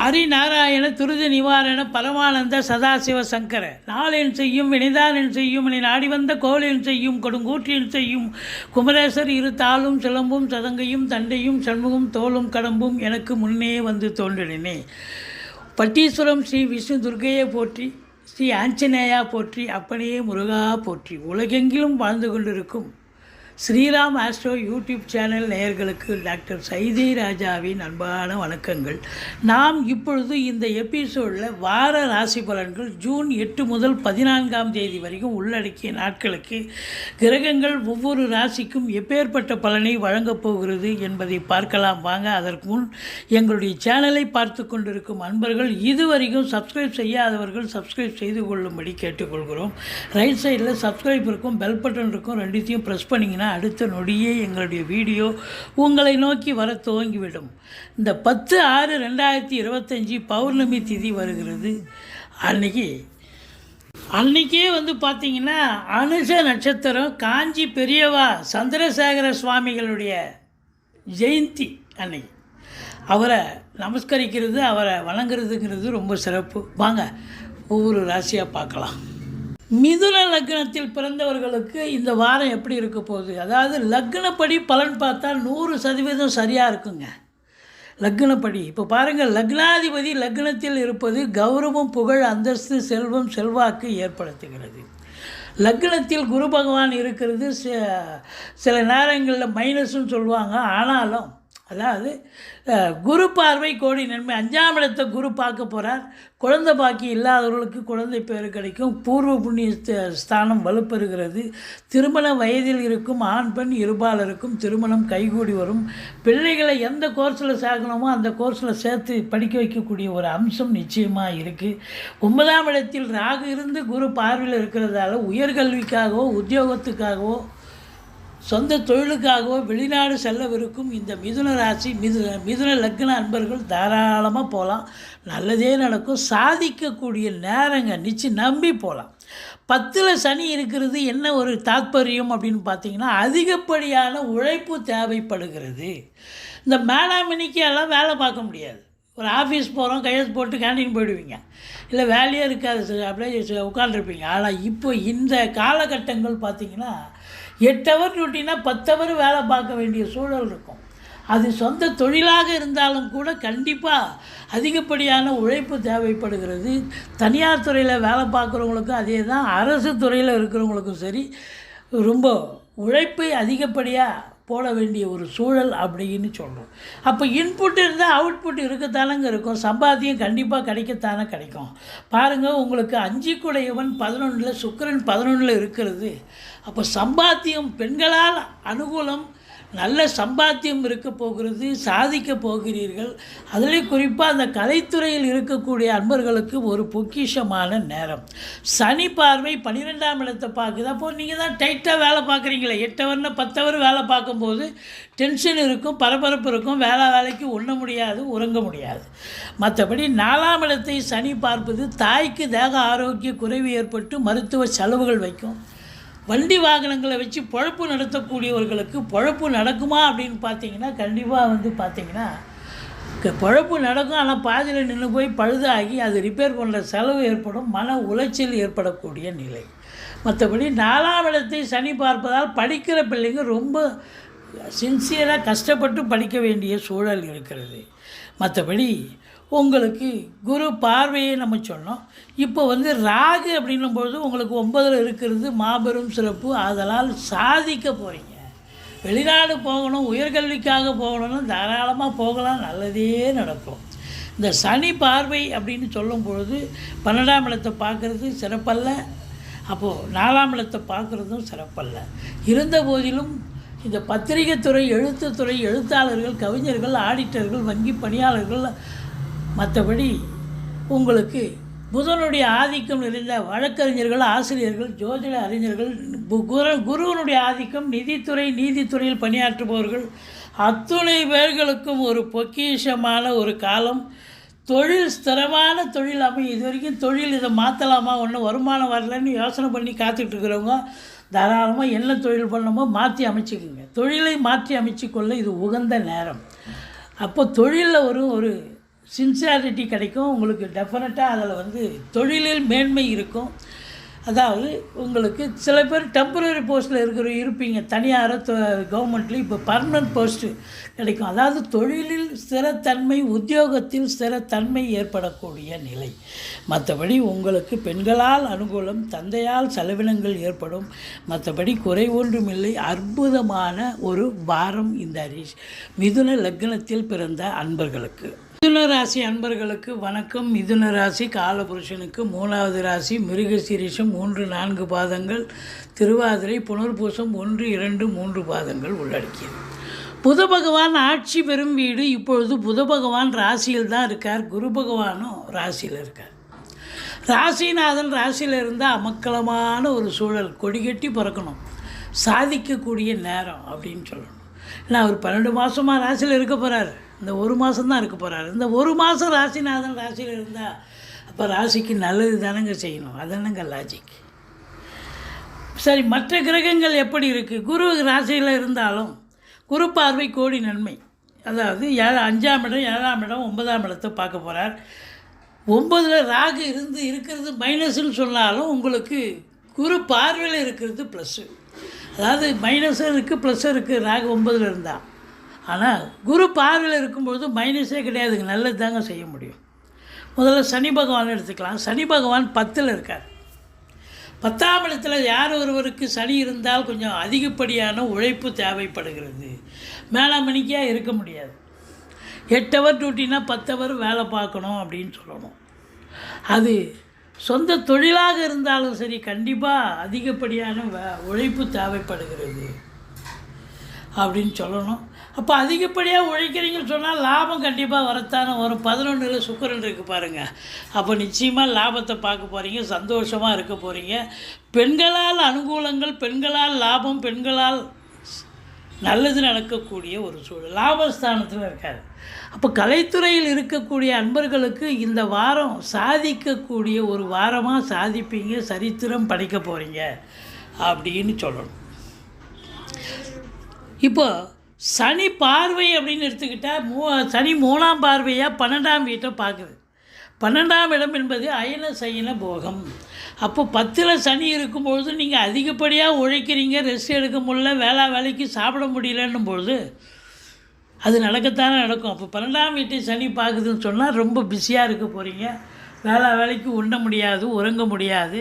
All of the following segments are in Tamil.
ஹரிநாராயண துரித நிவாரண பரமானந்த சதாசிவ சங்கர. நாளின் செய்யும் வினைதானென் செய்யும் என நாடி வந்த கோலென் செய்யும் கொடுங்கூற்றின் செய்யும் குமரேசர் இரு தாளும் சிலம்பும் சதங்கையும் தண்டையும் சண்முகம் தோளும் கடம்பும் எனக்கு முன்னே வந்து தோன்றினே பட்டீஸ்வரம் ஸ்ரீ விஷ்ணு துர்கையை போற்றி ஸ்ரீ ஆஞ்சநேயா போற்றி அப்பனையே முருகா போற்றி. உலகெங்கிலும் வாழ்ந்து கொண்டிருக்கும். ஸ்ரீராம் ஆஸ்ட்ரோ யூடியூப் சேனல் நேயர்களுக்கு டாக்டர் சைதை ராஜாவின் அன்பான வணக்கங்கள். நாம் இப்பொழுது இந்த எபிசோடில் வார ராசி பலன்கள் ஜூன் எட்டு முதல் பதினான்காம் தேதி வரைக்கும் உள்ளடக்கிய நாட்களுக்கு கிரகங்கள் ஒவ்வொரு ராசிக்கும் எப்பேற்பட்ட பலனை வழங்கப் போகிறது என்பதை பார்க்கலாம். வாங்க அதற்கு முன் எங்களுடைய சேனலை பார்த்து கொண்டிருக்கும் அன்பர்கள் இதுவரைக்கும் சப்ஸ்கிரைப் செய்யாதவர்கள் சப்ஸ்கிரைப் செய்து கொள்ளும்படி கேட்டுக்கொள்கிறோம். ரைட் சைடில் சப்ஸ்கிரைப் இருக்கும் பெல் பட்டன் இருக்கும் ரெண்டுத்தையும் ப்ரெஸ் பண்ணிங்கன்னா அடுத்த நொடியே எங்களுடைய வீடியோ உங்களை நோக்கி வர துவங்கிவிடும். இந்த பத்து ஆறு ரெண்டாயிரத்தி இருபத்தஞ்சி பௌர்ணமி திதி வருகிறது. அன்னைக்கு அன்னைக்கே வந்து பார்த்தீங்கன்னா அனுஷ நட்சத்திரம் காஞ்சி பெரியவா சந்திரசேகர சுவாமிகளுடைய ஜெயந்தி அன்னைக்கு. அவரை நமஸ்கரிக்கிறது அவரை வணங்குறதுங்கிறது ரொம்ப சிறப்பு. வாங்க ஒவ்வொரு ராசியாக பார்க்கலாம். மிதுன லக்னத்தில் பிறந்தவர்களுக்கு இந்த வாரம் எப்படி இருக்க போகுது? அதாவது லக்னப்படி பலன் பார்த்தா நூறு சதவீதம் சரியாக இருக்குங்க. லக்னப்படி. இப்போ பாருங்கள் லக்னாதிபதி லக்னத்தில் இருப்பது கௌரவம் புகழ் அந்தஸ்து செல்வம் செல்வாக்கு ஏற்படுத்துகிறது. லக்னத்தில் குரு பகவான் இருக்கிறது ச- சில நேரங்களில் மைனஸ்ன்னு சொல்லுவாங்க. ஆனாலும் அதாவது குரு பார்வை கோடி நன்மை. அஞ்சாம் இடத்தை குரு பார்க்க போகிறார் குழந்தை பாக்கி இல்லாதவர்களுக்கு குழந்தை பேர் கிடைக்கும். பூர்வ புண்ணிய ஸ்தானம் வலுப்பெறுகிறது. திருமண வயதில் இருக்கும் ஆண் பெண் இருபாலருக்கும் திருமணம் கைகூடி வரும். பிள்ளைகளை எந்த கோர்ஸில் சேர்க்கணுமோ அந்த கோர்ஸில் சேர்த்து படிக்க வைக்கக்கூடிய ஒரு அம்சம் நிச்சயமாக இருக்குது ஒன்பதாம் இடத்தில் ராகு இருந்து குரு பார்வையில் இருக்கிறதால உயர்கல்விக்காகவோ உத்தியோகத்துக்காகவோ சொந்த தொழிலுக்காகவோ வெளிநாடு செல்லவிருக்கும் இந்த மிதுன ராசி மிது மிதுன லக்ன அன்பர்கள் தாராளமாக போகலாம் நல்லதே நடக்கும். சாதிக்கக்கூடிய நேரங்க நிச்சயம் நம்பி போகலாம் பத்தில் சனி இருக்கிறது என்ன ஒரு தாத்பரியம் அப்படின்னு பார்த்தீங்கன்னா அதிகப்படியான உழைப்பு தேவைப்படுகிறது. இந்த மேலாமணிக்கு எல்லாம் வேலை பார்க்க முடியாது. ஒரு ஆஃபீஸ் போகிறோம் கையெழுத்து போட்டு கேண்டீன் போயிடுவீங்க. இல்லை வேலையே இருக்காது அப்படியே உட்காந்துருப்பீங்க ஆனால் இப்போ இந்த காலகட்டங்கள் பார்த்திங்கன்னா எட்டு ஹவர் டியூட்டினா பத்து ஹவர் வேலை பார்க்க வேண்டிய சூழல் இருக்கும். அது சொந்த தொழிலாக இருந்தாலும் கூட கண்டிப்பாக அதிகப்படியான உழைப்பு தேவைப்படுகிறது. தனியார் துறையில் வேலை பார்க்குறவங்களுக்கும் அதே தான் அரசு துறையில் இருக்கிறவங்களுக்கும் சரி ரொம்ப உழைப்பை அதிகப்படியாக போட வேண்டிய ஒரு சூழல் அப்படின்னு சொல்கிறோம் அப்போ இன்புட் இருந்தால் அவுட்புட் இருக்கத்தானங்க இருக்கும். சம்பாத்தியம் கண்டிப்பாக கிடைக்கத்தானே கிடைக்கும். பாருங்கள் உங்களுக்கு அஞ்சு குடையவன் பதினொன்றில் சுக்கரன் பதினொன்றில் இருக்கிறது. அப்போ சம்பாத்தியம் பெண்களால் அனுகூலம். நல்ல சம்பாத்தியம் இருக்க போகிறது சாதிக்க போகிறீர்கள். அதிலே குறிப்பாக அந்த கலைத்துறையில் இருக்கக்கூடிய அன்பர்களுக்கு ஒரு பொக்கிஷமான நேரம். சனி பார்வை பன்னிரெண்டாம் இடத்தை பார்க்குது. அப்போது நீங்கள் தான் டைட்டாக வேலை பார்க்குறீங்களே. எட்டவர்னு பத்தவர் வேலை பார்க்கும்போது டென்ஷன் இருக்கும் பரபரப்பு இருக்கும். வேலை வேலைக்கு உண்ண முடியாது உறங்க முடியாது. மற்றபடி நாலாம் இடத்தை சனி பார்ப்பது தாய்க்கு தேக ஆரோக்கிய குறைவு ஏற்பட்டு மருத்துவ செலவுகள் வைக்கும். வண்டி வாகனங்களை வச்சு பொழப்பு நடத்தக்கூடியவர்களுக்கு பொழப்பு நடக்குமா அப்படின்னு பார்த்தீங்கன்னா கண்டிப்பாக வந்து பார்த்தீங்கன்னா க- பொழப்பு நடக்கும். ஆனால் பாதியில் நின்று போய் பழுதாகி அது ரிப்பேர் பண்ணுற செலவு ஏற்படும். மன உளைச்சல் ஏற்படக்கூடிய நிலை. மற்றபடி நாலாம் இடத்தை சனி பார்ப்பதால் படிக்கிற பிள்ளைங்க ரொம்ப சின்சியராக கஷ்டப்பட்டு படிக்க வேண்டிய சூழல் இருக்கிறது. மற்றபடி உங்களுக்கு குரு பார்வையை நம்ம சொன்னோம் இப்போ வந்து ராகு அப்படின்னும்போது உங்களுக்கு ஒன்பதில் இருக்கிறது மாபெரும் சிறப்பு. அதனால் சாதிக்க போகிறீங்க வெளிநாடு போகணும் உயர்கல்விக்காக போகணும்னு தாராளமாக போகலாம். நல்லதே நடக்கும். இந்த சனி பார்வை அப்படின்னு சொல்லும் பொழுது பன்னெண்டாம் இடத்தை பார்க்குறது சிறப்பல்ல. அப்போது நாலாம் இடத்தை பார்க்குறதும் சிறப்பல்ல. இருந்த போதிலும் இந்த பத்திரிகைத்துறை எழுத்துத்துறை எழுத்தாளர்கள் கவிஞர்கள் ஆடிட்டர்கள் வங்கி பணியாளர்கள் மற்றபடி உங்களுக்கு புதனுடைய ஆதிக்கம் நிறைந்த வழக்கறிஞர்கள் ஆசிரியர்கள் ஜோதிட அறிஞர்கள் பு- குரு குருவனுடைய ஆதிக்கம் நிதித்துறை நீதித்துறையில் பணியாற்றுபவர்கள் அத்துணை பேர்களுக்கும் ஒரு பொக்கிஷமான ஒரு காலம். தொழில் ஸ்திரமான தொழில் அமையும் இது வரைக்கும் தொழில் இதை மாற்றலாமா ஒன்றும் வருமானம் வரலன்னு யோசனை பண்ணி காத்துக்கிட்டு இருக்கிறவங்க தாராளமாக என்ன தொழில் பண்ணணுமோ மாற்றி அமைச்சிக்கோங்க. தொழிலை மாற்றி அமைச்சிக்கொள்ள இது உகந்த நேரம். அப்போ தொழிலில் ஒரு ஒரு சின்சியாரிட்டி கிடைக்கும். உங்களுக்கு டெஃபினட்டாக அதில் வந்து தொழிலில் மேன்மை இருக்கும். அதாவது உங்களுக்கு சில பேர் டெம்பரரி போஸ்ட்டில் இருக்கிற இருப்பீங்க. தனியார் கவர்மெண்ட்லேயும் இப்போ பர்மனன்ட் போஸ்ட்டு கிடைக்கும். அதாவது தொழிலில் ஸ்திரத்தன்மை உத்தியோகத்தில் ஸ்திரத்தன்மை ஏற்படக்கூடிய நிலை. மற்றபடி உங்களுக்கு பெண்களால் அனுகூலம் தந்தையால் செலவினங்கள் ஏற்படும். மற்றபடி குறை ஒன்றுமில்லை. அற்புதமான ஒரு வாரம் இந்த ரிஷ் மிதுன லக்னத்தில் பிறந்த அன்பர்களுக்கு. மிதுன ராசி அன்பர்களுக்கு வணக்கம். மிதுன ராசி காலபுருஷனுக்கு மூணாவது ராசி மிருகசீரிஷம் மூன்று நான்கு பாதங்கள் திருவாதிரை புனர்பூசம் ஒன்று இரண்டு மூன்று பாதங்கள் உள்ளடக்கியது. புத பகவான் ஆட்சி பெறும் வீடு. இப்பொழுது புத பகவான் ராசியில் தான் இருக்கார். குரு பகவானும் ராசியில் இருக்கார். ராசிநாதன் ராசியில் இருந்தால் அமக்கலமான ஒரு சூழல். கொடிகட்டி பிறக்கணும். சாதிக்கக்கூடிய நேரம் அப்படின்னு சொல்லணும். ஏன்னா அவர் பன்னெண்டு மாதமாக ராசியில் இருக்க போகிறார் இந்த ஒரு மாதம் தான் இருக்க போகிறாரு இந்த ஒரு மாதம் ராசிநாதன் ராசியில் இருந்தால் அப்போ ராசிக்கு நல்லது தானங்க செய்யணும். அதானங்க லாஜிக் சரி மற்ற கிரகங்கள் எப்படி இருக்குது குரு ராசியில் இருந்தாலும் குரு பார்வை கோடி நன்மை. அதாவது ஏழு அஞ்சாம் இடம் ஏழாம் இடம் ஒன்பதாம் இடத்தை பார்க்க போகிறார் ஒம்பதில் ராகு இருந்து இருக்கிறது மைனஸ்ன்னு சொன்னாலும் உங்களுக்கு குரு பார்வையில் இருக்கிறது ப்ளஸ்ஸு அதாவது மைனஸும் இருக்குது ப்ளஸ்ஸும் இருக்குது ராகு ஒம்பதில் இருந்தால் ஆனால் குரு பார்வையில் இருக்கும்பொழுது மைனஸே கிடையாதுங்க. நல்லது தாங்க செய்ய முடியும். முதல்ல சனி பகவான் எடுத்துக்கலாம். சனி பகவான் பத்தில் இருக்கார். பத்தாம் இடத்துல யார் ஒருவருக்கு சனி இருந்தால் கொஞ்சம் அதிகப்படியான உழைப்பு தேவைப்படுகிறது. மேலாமணிக்காக இருக்க முடியாது. எட்டு ஹவர் டியூட்டினா பத்து ஹவர் வேலை பார்க்கணும் அப்படின்னு சொல்லணும். அது சொந்த தொழிலாக இருந்தாலும் சரி கண்டிப்பாக அதிகப்படியான வே உழைப்பு தேவைப்படுகிறது அப்படின்னு சொல்லணும். அப்போ அதிகப்படியாக உழைக்கிறீங்கன்னு சொன்னால் லாபம் கண்டிப்பாக வரத்தானே வரும். பதினொன்றில் சுக்கரன் இருக்குது பாருங்கள் அப்போ நிச்சயமாக லாபத்தை பார்க்க போகிறீங்க சந்தோஷமாக இருக்க போகிறீங்க பெண்களால் அனுகூலங்கள் பெண்களால் லாபம் பெண்களால் நல்லது நடக்கக்கூடிய ஒரு சூழல். லாபஸ்தானத்தில் இருக்கார். அப்போ கலைத்துறையில் இருக்கக்கூடிய அன்பர்களுக்கு இந்த வாரம் சாதிக்கக்கூடிய ஒரு வாரமாக சாதிப்பீங்க சரித்திரம் படைக்க போகிறீங்க அப்படின்னு சொல்லணும். இப்போ சனி பார்வை அப்படின்னு எடுத்துக்கிட்டால் மூ சனி மூணாம் பார்வையாக பன்னெண்டாம் வீட்டை பார்க்குது. பன்னெண்டாம் இடம் என்பது அயன சயன போகம். அப்போ பத்தில் சனி இருக்கும்பொழுது நீங்கள் அதிகப்படியாக உழைக்கிறீங்க ரெஸ்ட் எடுக்க முடியல வேளா வேலைக்கு சாப்பிட முடியலன்னும் பொழுது அது நடக்கத்தானே நடக்கும். அப்போ பன்னெண்டாம் வீட்டை சனி பார்க்குதுன்னு சொன்னால் ரொம்ப பிஸியாக இருக்க போகிறீங்க வேளா வேலைக்கு உண்ண முடியாது உறங்க முடியாது.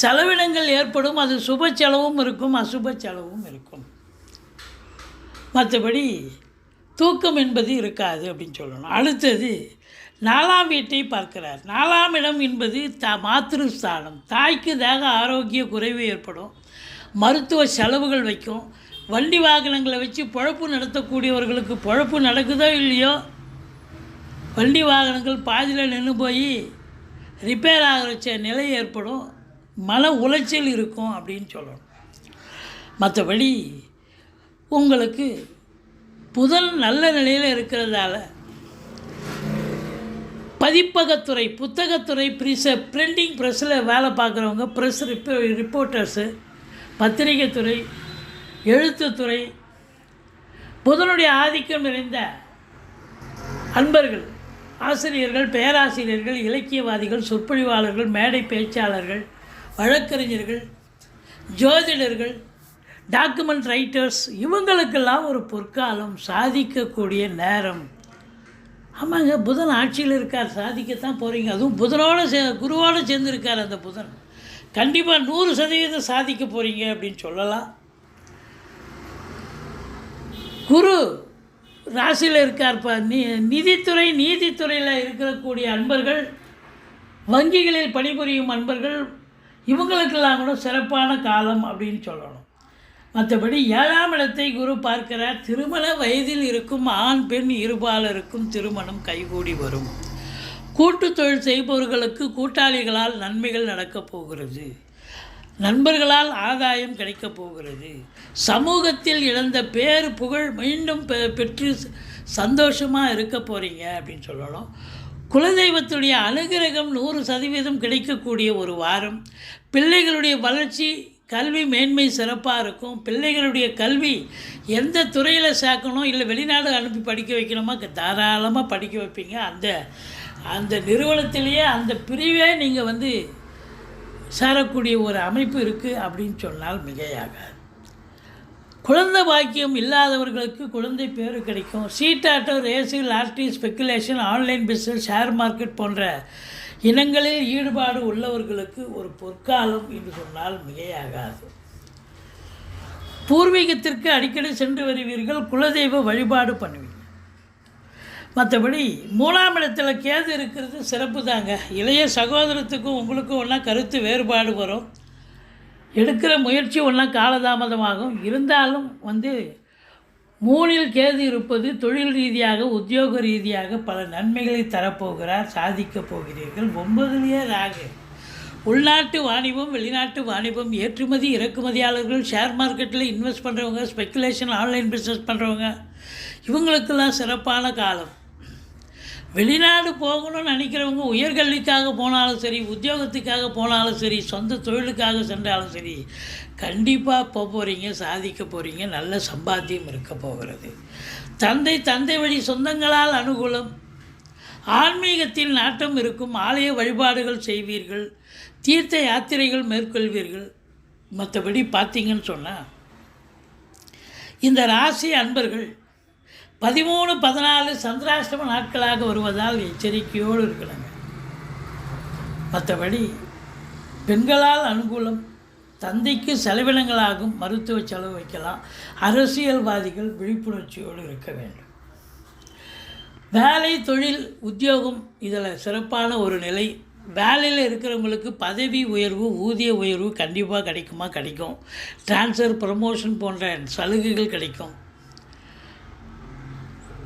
செலவினங்கள் ஏற்படும் அது சுப செலவும் இருக்கும் அசுப செலவும் இருக்கும். மற்றபடி தூக்கம் என்பது இருக்காது அப்படின்னு சொல்லணும். அடுத்தது நாலாம் வீட்டை பார்க்கிறார். நாலாம் இடம் என்பது த மாத்திருஸ்தானம் தாய்க்கு தேக ஆரோக்கிய குறைவு ஏற்படும். மருத்துவ செலவுகள் வைக்கும். வண்டி வாகனங்களை வச்சு பொழப்பு நடத்தக்கூடியவர்களுக்கு பொழப்பு நடக்குதோ இல்லையோ வண்டி வாகனங்கள் பாதியில் நின்று போய் ரிப்பேர் ஆகிற நிலை ஏற்படும். மன உளைச்சல் இருக்கும் அப்படின்னு சொல்லணும். மற்றபடி உங்களுக்கு புதன் நல்ல நிலையில் இருக்கிறதால பதிப்பகத்துறை புத்தகத்துறை ப்ரிஸ பிரிண்டிங் ப்ரெஸ்ஸில் வேலை பார்க்குறவங்க ப்ரெஸ் ரிப்போ ரிப்போர்ட்டர்ஸு பத்திரிகைத்துறை எழுத்துத்துறை புதனுடைய ஆதிக்கம் நிறைந்த அன்பர்கள் ஆசிரியர்கள் பேராசிரியர்கள் இலக்கியவாதிகள் சொற்பொழிவாளர்கள் மேடை பேச்சாளர்கள் வழக்கறிஞர்கள் ஜோதிடர்கள் டாக்குமெண்ட் ரைட்டர்ஸ் இவங்களுக்கெல்லாம் ஒரு பொற்காலம் சாதிக்கக்கூடிய நேரம். ஆமாங்க புதன் ஆட்சியில் இருக்கார் சாதிக்கத்தான் போகிறீங்க அதுவும் புதனோடு சே குருவோடு சேர்ந்துருக்கார் அந்த புதன். கண்டிப்பாக நூறு சதவீதம் சாதிக்க போகிறீங்க அப்படின்னு சொல்லலாம். குரு ராசியில் இருக்கார் இப்போ நீ நிதித்துறை நீதித்துறையில் இருக்கக்கூடிய அன்பர்கள் வங்கிகளில் பணிபுரியும் அன்பர்கள் இவங்களுக்கெல்லாம் கூட சிறப்பான காலம் அப்படின்னு சொல்லணும். மற்றபடி ஏழாம் இடத்தை குரு பார்க்கிறார். திருமண வயதில் இருக்கும் ஆண் பெண் இருபாலருக்கும் திருமணம் கைகூடி வரும். கூட்டு தொழில் செய்பவர்களுக்கு கூட்டாளிகளால் நன்மைகள் நடக்கப் போகிறது. நண்பர்களால் ஆதாயம் கிடைக்கப் போகிறது. சமூகத்தில் இழந்த பேர் புகழ் மீண்டும் பெ- பெற்று சந்தோஷமாக இருக்க போகிறீங்க அப்படின்னு சொல்லணும். குலதெய்வத்துடைய அனுகிரகம் நூறு சதவீதம் கிடைக்கக்கூடிய ஒரு வாரம். பிள்ளைகளுடைய வளர்ச்சி கல்வி மேன்மை சிறப்பாக இருக்கும். பிள்ளைகளுடைய கல்வி எந்த துறையில் சேர்க்கணும் இல்லை வெளிநாடு அனுப்பி படிக்க வைக்கணுமா? தாராளமாக படிக்க வைப்பீங்க. அந்த அந்த நிறுவனத்திலேயே அந்த பிரிவே நீங்கள் வந்து சேரக்கூடிய ஒரு அமைப்பு இருக்குது அப்படின்னு சொன்னால் மிகையாகாது. குழந்தை பாக்கியம் இல்லாதவர்களுக்கு குழந்தை பேர் கிடைக்கும். சீட்டாட்டோ race lottery speculation online business share market போன்ற இனங்களில் ஈடுபாடு உள்ளவர்களுக்கு ஒரு பொற்காலம் என்று சொன்னால் மிகையாகாது. பூர்வீகத்திற்கு அடிக்கடி சென்று வருவீர்கள் குலதெய்வ வழிபாடு பண்ணுவீங்க. மற்றபடி மூணாம் இடத்துல கேது இருக்கிறது சிறப்பு தாங்க இளைய சகோதரத்துக்கும் உங்களுக்கும் ஒன்றா கருத்து வேறுபாடு வரும். எடுக்கிற முயற்சி ஒன்றா காலதாமதமாகும். இருந்தாலும் வந்து மூணில் கேது இருப்பது தொழில் ரீதியாக உத்தியோக ரீதியாக பல நன்மைகளை தரப்போகிறார் சாதிக்கப் போகிறீர்கள். ஒன்பதுலேயே ராகு. உள்நாட்டு வாணிபம் வெளிநாட்டு வாணிபம் ஏற்றுமதி இறக்குமதியாளர்கள் ஷேர் மார்க்கெட்டில் இன்வெஸ்ட் பண்ணுறவங்க ஸ்பெக்குலேஷன் ஆன்லைன் பிஸ்னஸ் பண்ணுறவங்க இவங்களுக்கெல்லாம் சிறப்பான காலம். வெளிநாடு போகணும்னு நினைக்கிறவங்க உயர்கல்விக்காக போனாலும் சரி உத்தியோகத்துக்காக போனாலும் சரி சொந்த தொழிலுக்காக சென்றாலும் சரி கண்டிப்பாக போக போகிறீங்க சாதிக்க போகிறீங்க நல்ல சம்பாத்தியம் இருக்க போகிறது. தந்தை தந்தை வழி சொந்தங்களால் அனுகூலம். ஆன்மீகத்தில் நாட்டம் இருக்கும் ஆலய வழிபாடுகள் செய்வீர்கள் தீர்த்த யாத்திரைகள் மேற்கொள்வீர்கள். மற்றபடி பார்த்தீங்கன்னு சொன்னால் இந்த ராசி அன்பர்கள் பதிமூணு பதினாலு சந்திராஷ்டம நாட்களாக வருவதால் எச்சரிக்கையோடு இருக்கணுங்க மற்றபடி பெண்களால் அனுகூலம் தந்தைக்கு செலவினங்களாகும் மருத்துவ செலவு வைக்கலாம் அரசியல்வாதிகள் விழிப்புணர்ச்சியோடு இருக்க வேண்டும். வேலை தொழில் உத்தியோகம் இதில் சிறப்பான ஒரு நிலை. வேலையில் இருக்கிறவங்களுக்கு பதவி உயர்வு ஊதிய உயர்வு கண்டிப்பாக கிடைக்குமா? கிடைக்கும். ட்ரான்ஸ்ஃபர் ப்ரமோஷன் போன்ற சலுகைகள் கிடைக்கும்.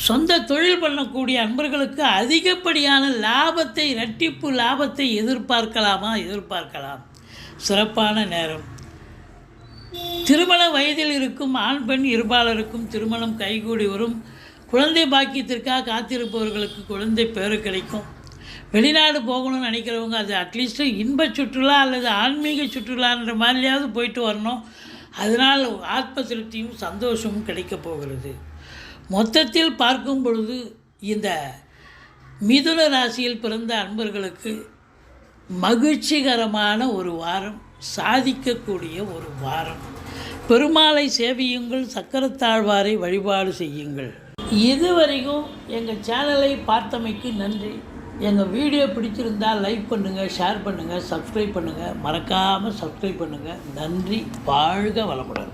சொந்த தொழில் பண்ணக்கூடிய அன்பர்களுக்கு அதிகப்படியான லாபத்தை இரட்டிப்பு லாபத்தை எதிர்பார்க்கலாமா? எதிர்பார்க்கலாம். சிறப்பான நேரம். திருமண வயதில் இருக்கும் ஆண் பெண் இருபாலருக்கும் திருமணம் கைகூடி வரும். குழந்தை பாக்கியத்திற்காக காத்திருப்பவர்களுக்கு குழந்தை பேர் கிடைக்கும். வெளிநாடு போகணும்னு நினைக்கிறவங்க அது அட்லீஸ்ட்டு இன்ப சுற்றுலா அல்லது ஆன்மீக சுற்றுலான்ற மாதிரியாவது போயிட்டு வரணும். அதனால் ஆத்ம திருப்தியும் சந்தோஷமும் கிடைக்கப் போகிறது. மொத்தத்தில் பார்க்கும் பொழுது இந்த மிதுன ராசியில் பிறந்த அன்பர்களுக்கு மகிழ்ச்சிகரமான ஒரு வாரம் சாதிக்கக்கூடிய ஒரு வாரம். பெருமாளை சேவியுங்கள் சக்கரத்தாழ்வாரை வழிபாடு செய்யுங்கள். இதுவரைக்கும் எங்கள் சேனலை பார்த்தமைக்கு நன்றி. எங்கள் வீடியோ பிடிச்சிருந்தால் லைக் பண்ணுங்கள் ஷேர் பண்ணுங்கள் சப்ஸ்கிரைப் பண்ணுங்கள் மறக்காமல் சப்ஸ்கிரைப் பண்ணுங்கள் நன்றி வாழ்க வளமுடன்.